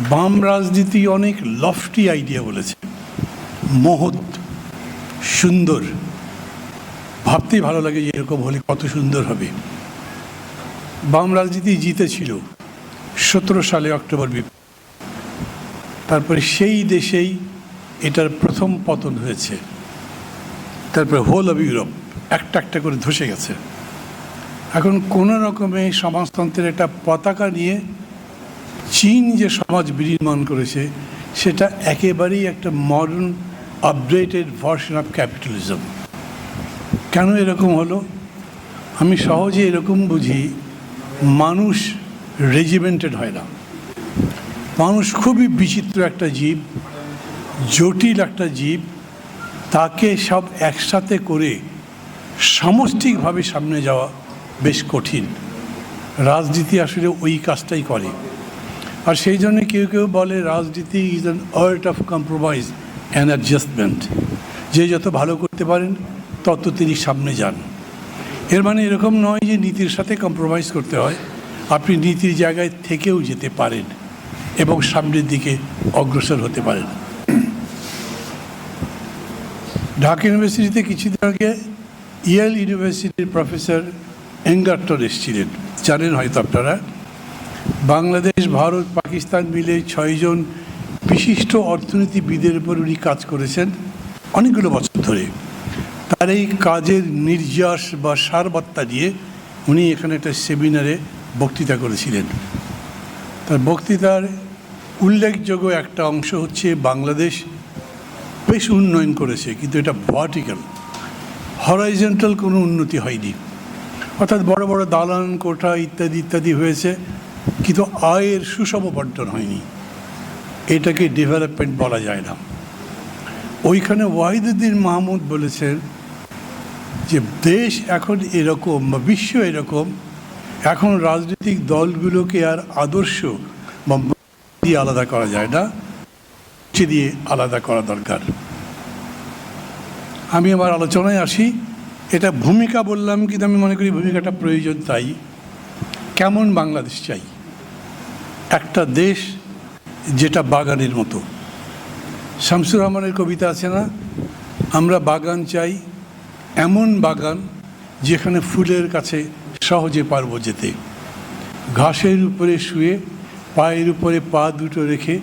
বাম রাজনীতি অনেক লফটি আইডিয়া বলেছে। মহৎ, সুন্দর। ভাবতেই ভালো লাগে যে এরকম হলে কত সুন্দর হবে। বাম রাজনীতি জিতেছিল সতেরো সালে অক্টোবর বিপ্লব। তারপরে সেই দেশেই এটার প্রথম পতন হয়েছে। তারপরে হোল অব ইউরোপ একটা একটা করে ধসে গেছে। এখন কোনো রকমে সমাজতন্ত্রের একটা পতাকা নিয়ে চীন যে সমাজ বিনির্মাণ করেছে, সেটা একেবারেই একটা modern updated version of capitalism কেন এরকম হলো? আমি সহজে এরকম বুঝি, মানুষ রেজিমেন্টেড হয় না। মানুষ খুবই বিচিত্র একটা জীব, জটিল একটা জীব, তাকে সব একসাথে করে সামষ্টিকভাবে সামনে যাওয়া বেশ কঠিন। রাজনীতি আসলে ওই কাজটাই করে। আর সেই জন্য কেউ কেউ বলে রাজনীতি is an art of compromise and adjustment যে যত ভালো করতে পারেন, তত তিনি সামনে যান। এর মানে এরকম নয় যে নীতির সাথে কম্প্রোমাইজ করতে হয়। আপনি নীতির জায়গায় থেকেও যেতে পারেন এবং সামনের দিকে অগ্রসর হতে পারেন। ঢাকা ইউনিভার্সিটিতে কিছুদিন আগে ইয়েল ইউনিভার্সিটির প্রফেসর এঙ্গারটন এসেছিলেন। জানেন হয়তো আপনারা। বাংলাদেশ, ভারত, পাকিস্তান মিলে ছয়জন বিশিষ্ট অর্থনীতিবিদের উপর উনি কাজ করেছেন অনেকগুলো বছর ধরে। তার এই কাজের নির্যাস বা সারবার্তা দিয়ে উনি এখানে একটা সেমিনারে বক্তৃতা করেছিলেন। তার বক্তৃতার উল্লেখযোগ্য একটা অংশ হচ্ছে বাংলাদেশ বেশ উন্নয়ন করেছে, কিন্তু এটা ভার্টিক্যাল হরাইজেন্টাল কোনো উন্নতি হয়নি। অর্থাৎ বড় বড় দালান, কোঠা ইত্যাদি ইত্যাদি হয়েছে। কিন্তু আয়ের সুষম বন্টন হয়নি। এটাকে ডেভেলপমেন্ট বলা যায় না। ওইখানে ওয়াহিদুদ্দিন মাহমুদ বলেছেন যে, দেশ এখন এরকম বা বিশ্ব এরকম, এখন রাজনৈতিক দলগুলোকে আর আদর্শ বা দিয়ে আলাদা করা যায় না দিয়ে আলাদা করা দরকার। আমি আমার আলোচনায় আসি। এটা ভূমিকা বললাম, কিন্তু আমি মনে করি ভূমিকাটা প্রয়োজন তাই। কেমন বাংলাদেশ চাই? একটা দেশ যেটা বাগানের মতো। শামসুর রহমানের কবিতা আছে না? আমরা বাগান চাই এমন বাগান যেখানে ফুলের কাছে সহজে পারব যেতে। ঘাসের উপরে শুয়ে পায়ের উপরে পা দুটো রেখে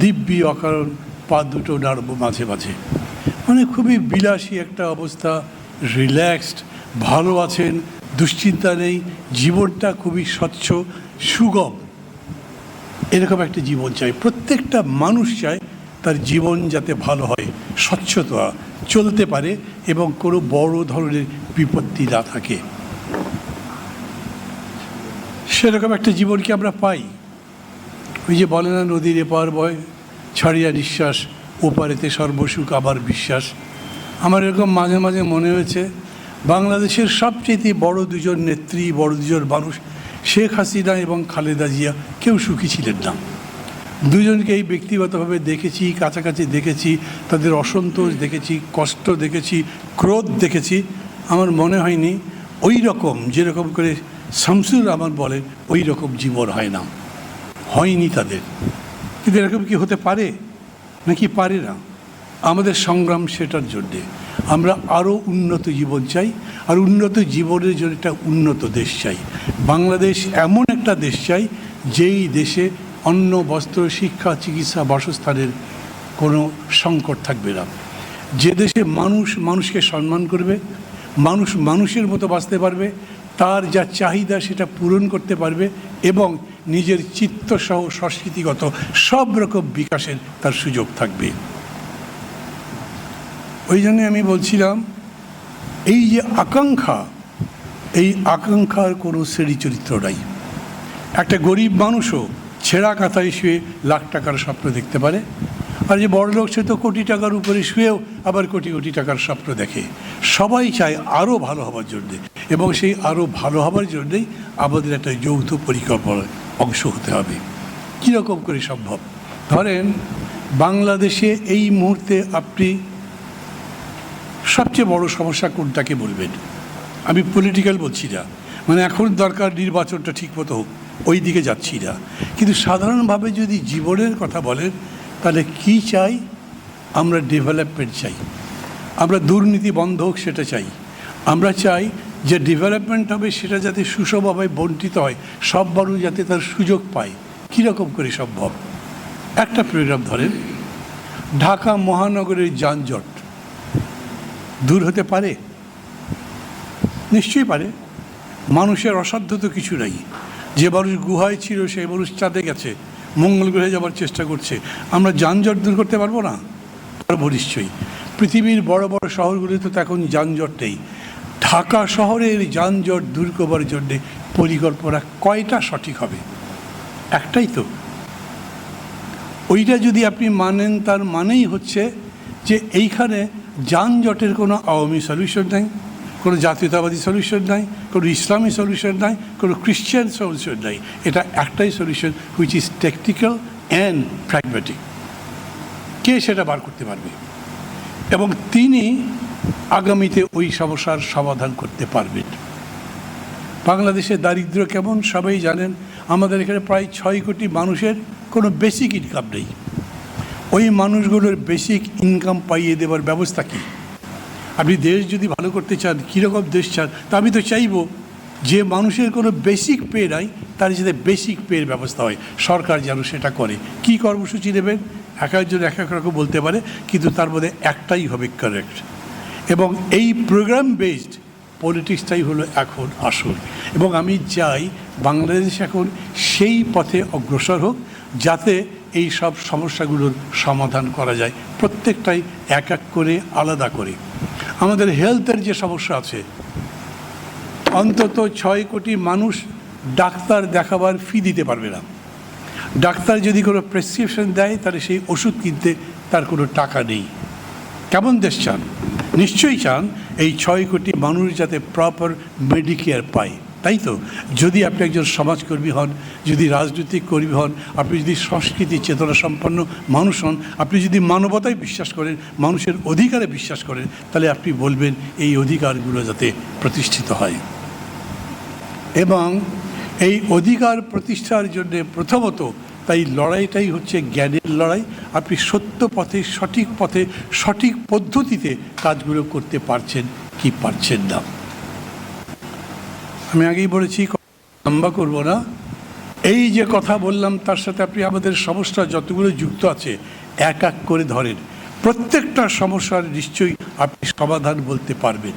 দিব্যি অকারণ পা দুটো নাড়ব মাঝে মাঝে। মানে খুবই বিলাসী একটা অবস্থা রিল্যাক্সড ভালো আছেন, দুশ্চিন্তা নেই, জীবনটা খুবই স্বচ্ছ, সুগম। এরকম একটা জীবন চাই। প্রত্যেকটা মানুষ চায় তার জীবন যাতে ভালো হয়, স্বচ্ছতা চলতে পারে এবং কোনো বড় ধরনের বিপত্তি না থাকে। সেরকম একটা জীবন কি আমরা পাই? ওই যে বলে না, নদীর এপার বয়, ছাড়িয়া নিঃশ্বাস, ওপারেতে সর্বসুখ, আবার বিশ্বাস। আমার এরকম মাঝে মাঝে মনে হয়েছে, বাংলাদেশের সবচেয়ে বড় দুজন নেত্রী, বড় দুজন মানুষ শেখ হাসিনা এবং খালেদা জিয়া কেউ সুখী ছিলেন না। দুজনকেই ব্যক্তিগতভাবে দেখেছি, কাছাকাছি দেখেছি, তাদের অসন্তোষ দেখেছি, কষ্ট দেখেছি, ক্রোধ দেখেছি। আমার মনে হয়নি ওই রকম, যেরকম করে শামসুর রহমান বলেন ওই রকম জীবন হয় না। হয়নি তাদের। কিন্তু এরকম কি হতে পারে? নাকি পারে না? আমাদের সংগ্রাম সেটার জন্যে। আমরা আরও উন্নত জীবন চাই আর উন্নত জীবনের জন্য একটা উন্নত দেশ চাই। বাংলাদেশ এমন একটা দেশ চাই, যেই দেশে অন্ন, বস্ত্র, শিক্ষা, চিকিৎসা, বাসস্থানের কোনো সংকট থাকবে না। যে দেশে মানুষ মানুষকে সম্মান করবে, মানুষ মানুষের মতো বাঁচতে পারবে, তার যা চাহিদা সেটা পূরণ করতে পারবে এবং নিজের চিত্তসহ সংস্কৃতিগত সব রকম বিকাশের তার সুযোগ থাকবে। ওই জন্যে আমি বলছিলাম এই যে আকাঙ্ক্ষা, এই আকাঙ্ক্ষার কোনো শ্রেণি চরিত্র নাই একটা গরিব মানুষও ছেঁড়া কাঁথায় শুয়ে লাখ টাকার স্বপ্ন দেখতে পারে, আর যে বড় লোক সে তো কোটি টাকার উপরে শুয়েও আবার কোটি কোটি টাকার স্বপ্ন দেখে। সবাই চায় আরও ভালো হওয়ার জন্যে, এবং সেই আরও ভালো হওয়ার জন্যেই আমাদের একটা যৌথ পরিকল্পনার অংশ হতে হবে। কীরকম করে সম্ভব? ধরেন, বাংলাদেশে এই মুহূর্তে আপনি সবচেয়ে বড় সমস্যা কোনটাকে বলবেন? আমি পলিটিক্যাল বলছি না। মানে এখন দরকার নির্বাচনটা ঠিক মতো হোক, ওই দিকে যাচ্ছি না। কিন্তু সাধারণভাবে যদি জীবনের কথা বলেন, তাহলে কি চাই? আমরা ডেভেলপমেন্ট চাই। আমরা দুর্নীতি বন্ধ হোক, সেটা চাই। আমরা চাই যে ডেভেলপমেন্ট হবে, সেটা যাতে সুষমভাবে বন্টিত হয়, সব মানুষ যাতে তার সুযোগ পায়। কীরকম করে সম্ভব? একটা প্রোগ্রাম ধরেন। ঢাকা মহানগরের যানজট। দূর হতে পারে? নিশ্চয়ই পারে। মানুষের অসাধ্য তো কিছু নাই। যে মানুষ গুহায় ছিল, সেই মানুষ চাঁদে গেছে, মঙ্গল গ্রহে যাওয়ার চেষ্টা করছে। আমরা যানজট দূর করতে পারব না? পারব নিশ্চয়ই। পৃথিবীর বড় বড় শহরগুলিতে তো এখন যানজট নেই। ঢাকা শহরের যানজট দূর করবার জন্যে পরিকল্পনা কয়টা সঠিক হবে? একটাই তো। ওইটা যদি আপনি মানেন, তার মানেই হচ্ছে যে এইখানে যানজটের কোনো আওয়ামী সলিউশন নাই, কোনো জাতীয়তাবাদী সলিউশন নাই, কোনো ইসলামী সলিউশন নাই, কোনো খ্রিশ্চান সলিউশন নাই। এটা একটাই solution which is technical and pragmatic কে সেটা বার করতে পারবে? এবং তিনি আগামীতে ওই সমস্যার সমাধান করতে পারবেন। বাংলাদেশে দারিদ্র কেমন, সবাই জানেন। আমাদের এখানে প্রায় ছয় কোটি মানুষের কোনো বেসিক ইনকাম নেই। ওই মানুষগুলোর বেসিক ইনকাম পাইয়ে দেওয়ার ব্যবস্থা কী? আপনি দেশ যদি ভালো করতে চান, কীরকম দেশ চান, তা আমি তো চাইব যে মানুষের কোনো বেসিক পে নাই, তার যাতে বেসিক পের ব্যবস্থা হয়। সরকার যেন সেটা করে। কি কর্মসূচি নেবেন? এক একজন এক এক রকম বলতে পারে, কিন্তু তার মধ্যে একটাই হবে কারেক্ট এবং এই প্রোগ্রাম বেসড পলিটিক্সটাই হলো এখন আসল। এবং আমি চাই বাংলাদেশ এখন সেই পথে অগ্রসর হোক, যাতে এই সব সমস্যাগুলোর সমাধান করা যায়। প্রত্যেকটাই এক এক করে আলাদা করে। আমাদের হেলথের যে সমস্যা আছে, অন্তত ছয় কোটি মানুষ ডাক্তার দেখাবার ফি দিতে পারবে না। ডাক্তার যদি কোনো প্রেসক্রিপশন দেয়, তাহলে সেই ওষুধ কিনতে তার কোনো টাকা নেই। কেমন দেশ চান? নিশ্চয়ই চান এই ছয় কোটি মানুষ যাতে প্রপার মেডিকেয়ার পায়। তাই তো? যদি আপনি একজন সমাজকর্মী হন, যদি রাজনৈতিক কর্মী হন, আপনি যদি সংস্কৃতি চেতনা সম্পন্ন মানুষ হন, আপনি যদি মানবতায় বিশ্বাস করেন, মানুষের অধিকারে বিশ্বাস করেন, তাহলে আপনি বলবেন এই অধিকারগুলো যাতে প্রতিষ্ঠিত হয়। এবং এই অধিকার প্রতিষ্ঠার জন্যে প্রথমত তাই লড়াইটাই হচ্ছে জ্ঞানের লড়াই। আপনি সত্য পথে, সঠিক পথে, সঠিক পদ্ধতিতে কাজগুলো করতে পারছেন কি পারছেন না। আমি আগেই বলেছি, লম্বা করব না। এই যে কথা বললাম, তার সাথে আপনি আমাদের সমস্যা যতগুলো যুক্ত আছে, এক এক করে ধরেন। প্রত্যেকটা সমস্যার নিশ্চয়ই আপনি সমাধান বলতে পারবেন।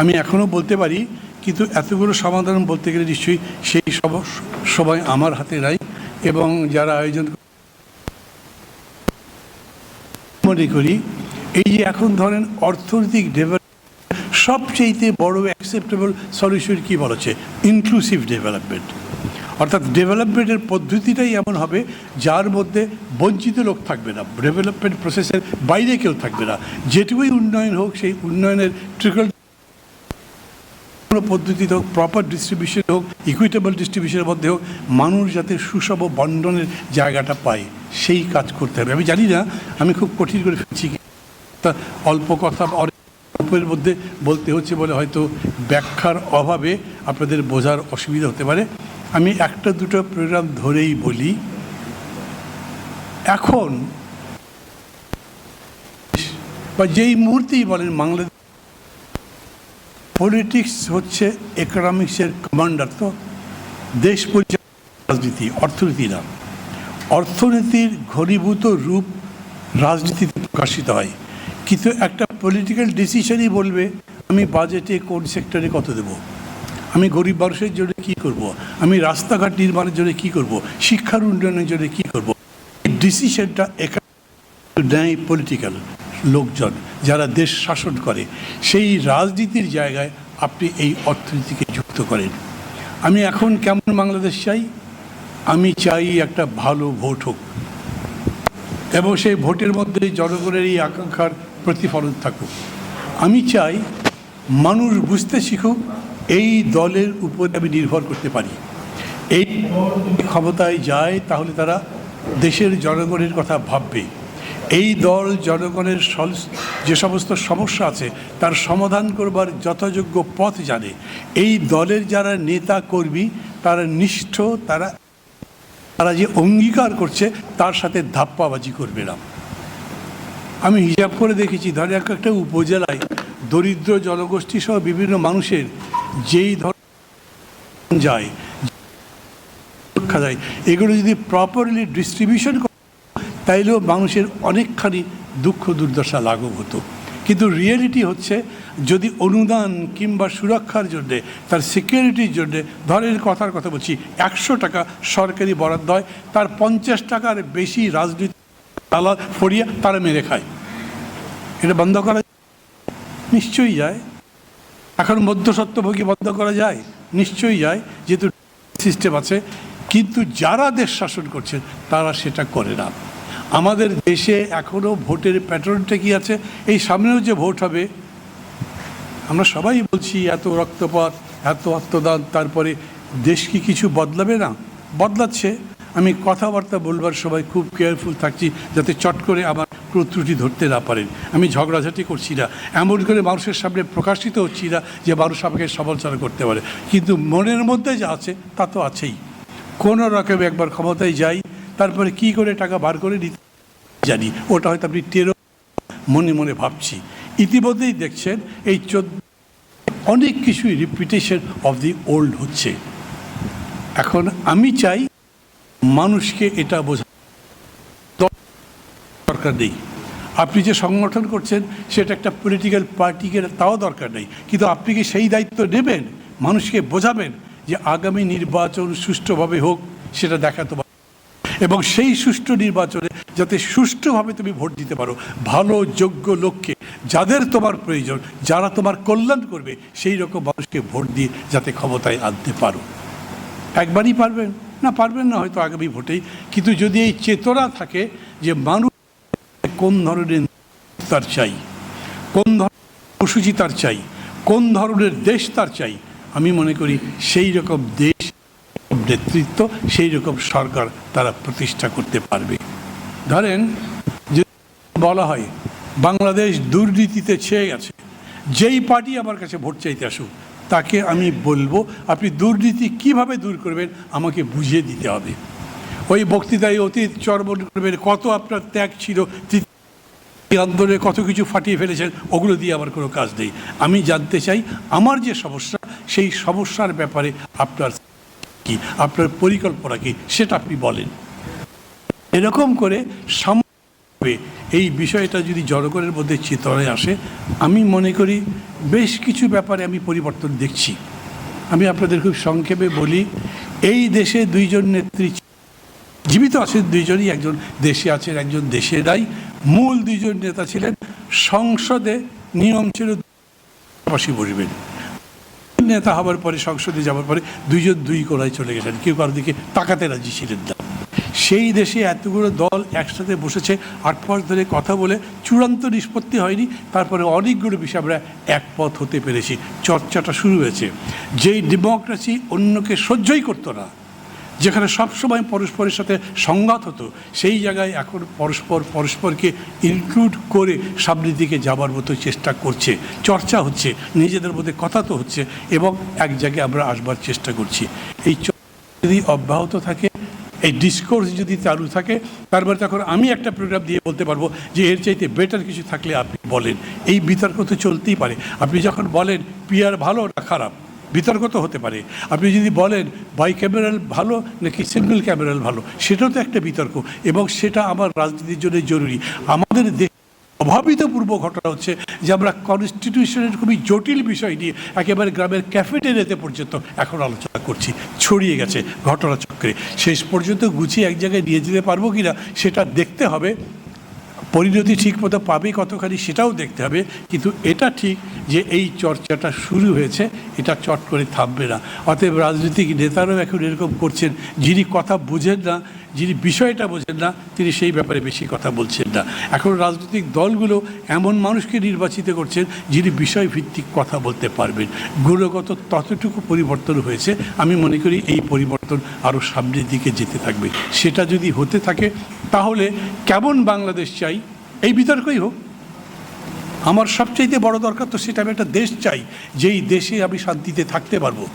আমি এখনও বলতে পারি, কিন্তু এতগুলো সমাধান বলতে গেলে নিশ্চয়ই সেই সব সময় আমার হাতে নাই এবং যারা আয়োজন মনে করি, এই যে এখন ধরেন অর্থনৈতিক ডেভেলপ সবচেয়েতে বড় অ্যাকসেপ্টেবল সলিউশন কী বলেছে? ইনক্লুসিভ ডেভেলপমেন্ট অর্থাৎ ডেভেলপমেন্টের পদ্ধতিটাই এমন হবে যার মধ্যে বঞ্চিত লোক থাকবে না ডেভেলপমেন্ট প্রসেসের বাইরে কেউ থাকবে না। যেটুকুই উন্নয়ন হোক, সেই উন্নয়নের ট্রিকল কোনো পদ্ধতিতে হোক প্রপার ডিস্ট্রিবিউশন হোক ইকুইটেবল ডিস্ট্রিবিউশনের মধ্যে হোক, মানুষ যাতে সুষম বন্টনের জায়গাটা পায়, সেই কাজ করতে হবে। আমি জানি না, আমি খুব কঠিন করে ফেলছি। তা অল্প কথা অল্পের মধ্যে বলতে হচ্ছে বলে হয়তো ব্যাখ্যার অভাবে আপনাদের বোঝার অসুবিধা হতে পারে। আমি একটা দুটো প্রোগ্রাম ধরেই বলি। এখন বা যেই মুহূর্তেই বলেন বাংলাদেশ পলিটিক্স হচ্ছে ইকোনমিক্সের কমান্ডার তো। দেশ পরিচালনা রাজনীতি, অর্থনীতি না। অর্থনীতির ঘনীভূত রূপ রাজনীতিতে প্রকাশিত হয়। কিন্তু একটা পলিটিক্যাল ডিসিশনই বলবে, আমি বাজেটে কোন সেক্টরে কত দেব আমি গরিব মানুষের জন্য কী করব। আমি রাস্তাঘাট নির্মাণের জন্য কী করব। শিক্ষার উন্নয়নের জন্য কী করব। এই ডিসিশনটা নেয় পলিটিক্যাল লোকজন, যারা দেশ শাসন করে সেই রাজনীতির জায়গায় আপনি এই অর্থনীতিকে যুক্ত করেন আমি এখন কেমন বাংলাদেশ চাই আমি চাই একটা ভালো ভোট হোক এবং সেই ভোটের মধ্যে জনগণের এই আকাঙ্ক্ষার প্রতিফলন থাকুক। আমি চাই মানুষ বুঝতে শিখুক, এই দলের উপর আমি নির্ভর করতে পারি। এই ক্ষমতায় যায়, তাহলে তারা দেশের জনগণের কথা ভাববে। এই দল জনগণের যে সমস্ত সমস্যা আছে, তার সমাধান করবার যথাযোগ্য পথ জানে। এই দলের যারা নেতা কর্মী, তারা নিষ্ঠ, তারা তারা যে অঙ্গীকার করছে, তার সাথে ধাপ্পাবাজি করবে না। আমি হিসাব করে দেখেছি ধরে এক একটা উপজেলায় দরিদ্র জনগোষ্ঠী সহ বিভিন্ন মানুষের যেই ধর যায়, রক্ষা যায়, এগুলো যদি প্রপারলি ডিস্ট্রিবিউশন তাইলেও মানুষের অনেকখানি দুঃখ দুর্দশা লাঘব হতো। কিন্তু রিয়েলিটি হচ্ছে, যদি অনুদান কিংবা সুরক্ষার জন্যে, তার সিকিউরিটির জন্যে, ধরেন কথার কথা বলছি, একশো টাকা সরকারি বরাদ্দ হয়, তার পঞ্চাশ টাকার বেশি রাজনীতি তালা ফড়িয়া তারা মেরে খায়। এটা বন্ধ করা নিশ্চয়ই যায়। এখন মধ্যসত্ত্বভোগী বন্ধ করা যায়? নিশ্চয়ই যায়। যেহেতু সিস্টেম আছে, কিন্তু যারা দেশ শাসন করছেন তারা সেটা করে না। আমাদের দেশে এখনও ভোটের প্যাটার্নটা কি আছে? এই সামনেও যে ভোট হবে, আমরা সবাই বলছি এত রক্তপাত, এত আত্মদান তারপরে দেশ কি কিছু বদলাবে না? বদলাচ্ছে। আমি কথাবার্তা বলবার সবাই খুব কেয়ারফুল থাকছি যাতে চট করে কোনো ত্রুটি ধরতে না পারেন। আমি ঝগড়াঝাটি করছি না। এমন করে মানুষের সামনে প্রকাশিত হচ্ছি না যে মানুষ আমাকে সমালোচনা করতে পারে। কিন্তু মনের মধ্যে যা আছে, তা তো আছেই। কোনো রকমে একবার ক্ষমতায় যাই, তারপরে কি করে টাকা বার করে নিতে জানি, ওটা হয়তো আপনি টেরো মনে মনে ভাবছি। ইতিমধ্যেই দেখছেন এই চোদ্দ অনেক কিছুই রিপিটেশন অফ দি ওল্ড হচ্ছে। এখন আমি চাই মানুষকে এটা বোঝা দরকার নেই। আপনি যে সংগঠন করছেন, সেটা একটা পলিটিক্যাল পার্টিকে তাও দরকার নেই। কিন্তু আপনি কি সেই দায়িত্ব নেবেন? মানুষকে বোঝাবেন যে আগামী নির্বাচন সুষ্ঠুভাবে হোক, সেটা দেখা তোমার এবং সেই সুষ্ঠু নির্বাচনে যাতে সুষ্ঠুভাবে তুমি ভোট দিতে পারো, ভালো, যোগ্য লোককে, যাদের তোমার প্রয়োজন, যারা তোমার কল্যাণ করবে, সেই রকম মানুষকে ভোট দিয়ে যাতে ক্ষমতায় আনতে পারো। একবারই পারবেন। না পারবেন না হয়তো আগামী ভোটেই। কিন্তু যদি এই চেতনা থাকে যে মানুষ কোন ধরনের তার চাই, কোন ধরনের কর্মসূচি তার চাই, কোন ধরনের দেশ তার চাই, আমি মনে করি সেই রকম দেশ, নেতৃত্ব, সেই রকম সরকার তারা প্রতিষ্ঠা করতে পারবে। ধরেন যদি বলা হয়, বাংলাদেশ দুর্নীতিতে ছেয়ে গেছে, যেই পার্টি আমার কাছে ভোট চাইতে আসুক তাকে আমি বলব, আপনি দুর্নীতি কীভাবে দূর করবেন আমাকে বুঝিয়ে দিতে হবে। ওই বক্তৃতায় অতীত চর্বণ করবেন কত আপনার ত্যাগ ছিল আন্দোলনে কত কিছু ফাটিয়ে ফেলেছেন, ওগুলো দিয়ে আমার কোনো কাজ নেই। আমি জানতে চাই, আমার যে সমস্যা, সেই সমস্যার ব্যাপারে আপনার কি, আপনার পরিকল্পনা কি, সেটা আপনি বলেন। এরকম করে সামনে এই বিষয়টা যদি জনগণের মধ্যে চেতনায় আসে, আমি মনে করি বেশ কিছু ব্যাপারে আমি পরিবর্তন দেখছি। আমি আপনাদের খুব সংক্ষেপে বলি, এই দেশে দুইজন নেত্রী জীবিত আছেন দুইজনই, একজন দেশে আছেন, একজন দেশে নাই। মূল দুইজন নেতা ছিলেন, সংসদে নিয়ম ছিল পাশাপাশি বসবেন। নেতা হবার পরে, সংসদে যাওয়ার পরে দুইজন দুই কোনায় চলে গেছেন, কেউ কারোর দিকে তাকাতে রাজি ছিলেন সেই দেশে এতগুলো দল একসাথে বসেছে আট মাস ধরে কথা বলে চূড়ান্ত নিষ্পত্তি হয়নি, তারপরে অনেকগুলো বিষয় আমরা একপথ হতে পেরেছি। চর্চাটা শুরু হয়েছে। যেই ডেমোক্রেসি অন্যকে সহ্যই করতো না, যেখানে সবসময় পরস্পরের সাথে সংঘাত হতো, সেই জায়গায় এখন পরস্পর পরস্পরকে ইনক্লুড করে সামনের দিকে যাবার মতো চেষ্টা করছে। চর্চা হচ্ছে, নিজেদের মধ্যে কথা তো হচ্ছে এবং এক জায়গায় আমরা আসবার চেষ্টা করছি। এই যদি অব্যাহত থাকে এই ডিসকোর্স যদি চালু থাকে, তারপরে তখন আমি একটা প্রোগ্রাম দিয়ে বলতে পারব যে, এর চাইতে বেটার কিছু থাকলে আপনি বলেন। এই বিতর্ক তো চলতেই পারে। আপনি যখন বলেন, পিয়ার ভালো না খারাপ? বিতর্ক তো হতে পারে। আপনি যদি বলেন, বাই ক্যামেরাল ভালো নাকি সিঙ্গেল ক্যামেরাল ভালো? সেটাও তো একটা বিতর্ক এবং সেটা আমার রাজনীতির জন্য জরুরি। আমাদের দেশ অভাবিতপূর্ব ঘটনা হচ্ছে যে আমরা কনস্টিটিউশনের খুবই জটিল বিষয় নিয়ে একেবারে গ্রামের ক্যাফেটেরিয়াতে পর্যন্ত এখন আলোচনা করছি। ছড়িয়ে গেছে ঘটনাচক্রে শেষ পর্যন্ত গুছিয়ে এক জায়গায় নিয়ে যেতে পারব কি না সেটা দেখতে হবে। পরিণতি ঠিক মতো পাবে কতখানি সেটাও দেখতে হবে। কিন্তু এটা ঠিক যে এই চর্চাটা শুরু হয়েছে, এটা চট করে থামবে না। অতএব রাজনৈতিক নেতারাও এখন এরকম করছেন, যিনি কথা বুঝেন না যিনি বিষয়টা বোঝেন না, তিনি সেই ব্যাপারে বেশি কথা বলছেন না। এখন রাজনৈতিক দলগুলো এমন মানুষকে নির্বাচিত করছেন, যিনি বিষয়ভিত্তিক কথা বলতে পারবেন। গুণগত ততটুকু পরিবর্তন হয়েছে, আমি মনে করি এই পরিবর্তন আরও সামনের দিকে যেতে থাকবে। সেটা যদি হতে থাকে, তাহলে কেমন বাংলাদেশ চাই? এই বিতর্কই হোক। আমার সবচাইতে বড় দরকার তো সেটা আমি একটা দেশ চাই, যেই দেশে আমি শান্তিতে থাকতে পারব।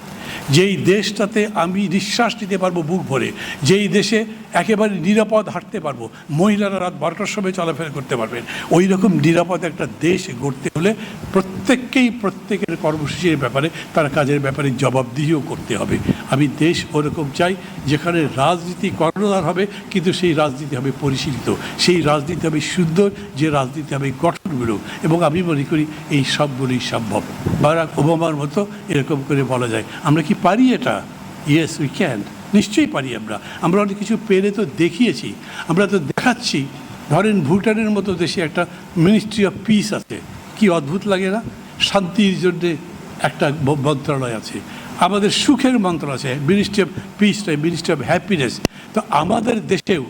যেই দেশটাতে আমি নিঃশ্বাস নিতে পারব বুক ভরে, যেই দেশে একেবারে নিরাপদ হাঁটতে পারব, মহিলারা রাত বারোটার সময় চলাফেরা করতে পারবেন। ওই রকম নিরাপদ একটা দেশ গড়তে হলে প্রত্যেককেই প্রত্যেকের কর্মসূচির ব্যাপারে, তার কাজের ব্যাপারে জবাবদিহিও করতে হবে। আমি দেশ ওরকম চাই যেখানে রাজনীতি কর্ণধার হবে, কিন্তু সেই রাজনীতি হবে পরিশীলিত। সেই রাজনীতি হবে সুন্দর, যে রাজনীতি হবে গঠনমূলক। এবং আমি মনে করি এই সবগুলোই সম্ভব। বারাক ওবামার মতো এরকম করে বলা যায়। আমরা কি পারি এটা? ইয়েস উই ক্যান নিশ্চয়ই পারি আমরা। আমরা অনেক কিছু পেরে তো দেখিয়েছি। আমরা তো দেখাচ্ছি। ধরেন ভুটানের মতো দেশে একটা মিনিস্ট্রি অফ পিস আছে। কি অদ্ভুত লাগে না? শান্তির জন্যে একটা মন্ত্রণালয় আছে। আমাদের সুখের মন্ত্রণালয় আছে। Ministry of peace ministry of happiness তো আমাদের দেশেও,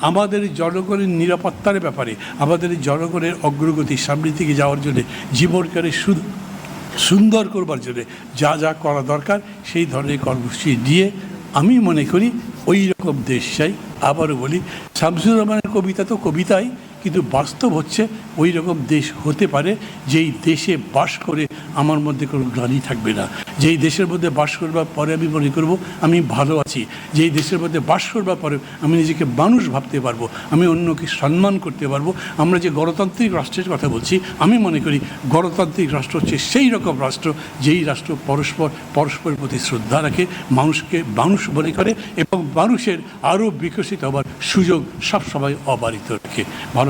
আমাদের জনগণের নিরাপত্তার ব্যাপারে, আমাদের জনগণের অগ্রগতি সামনের দিকে যাওয়ার জন্য জীবনকারী সু- সুন্দর করবার জন্য যা যা করা দরকার, সেই ধরনের কর্মসূচি দিয়ে আমি মনে করি ওই রকম দেশ চাই। আবারও বলি, শামসুর রহমানের কবিতা তো কবিতাই। কিন্তু বাস্তব হচ্ছে ওই রকম দেশ হতে পারে যেই দেশে বাস করে আমার মধ্যে কোনো গ্লানি থাকবে না। যেই দেশের মধ্যে বাস করবার পরে আমি মনে করব আমি ভালো আছি। যেই দেশের মধ্যে বাস করবার পরে আমি নিজেকে মানুষ ভাবতে পারব, আমি অন্যকে সম্মান করতে পারব। আমরা যে গণতান্ত্রিক রাষ্ট্রের কথা বলছি, আমি মনে করি গণতান্ত্রিক রাষ্ট্র হচ্ছে সেই রকম রাষ্ট্র যেই রাষ্ট্র পরস্পর, পরস্পরের প্রতি শ্রদ্ধা রাখে, মানুষকে মানুষ মনে করে এবং মানুষের আরও বিকশিত হবার সুযোগ সবসময় অবারিত রাখে। ভালো